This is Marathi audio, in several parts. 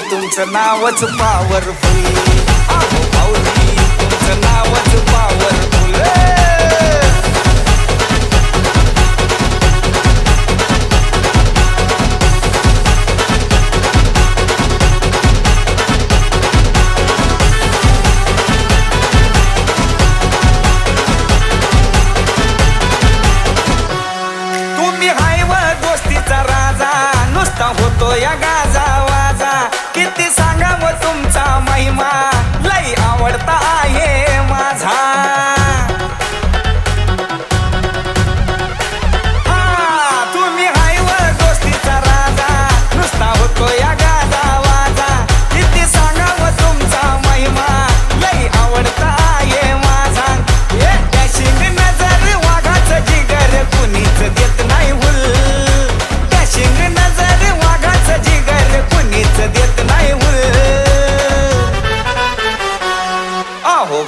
तुमचं नावच पावरफुल पाऊली तुमचं नावच पावरफुल तुम्ही हायव दोस्तीचा राजा नुसता होतो या गाजावा mar.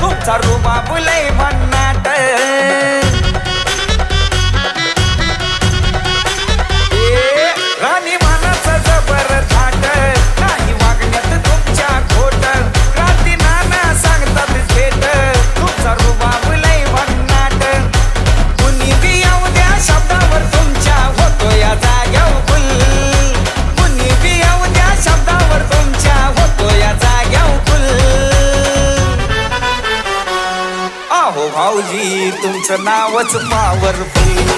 तुमचा रुबा बुलय भन्नाट. त्यांचं नावच पावरफुल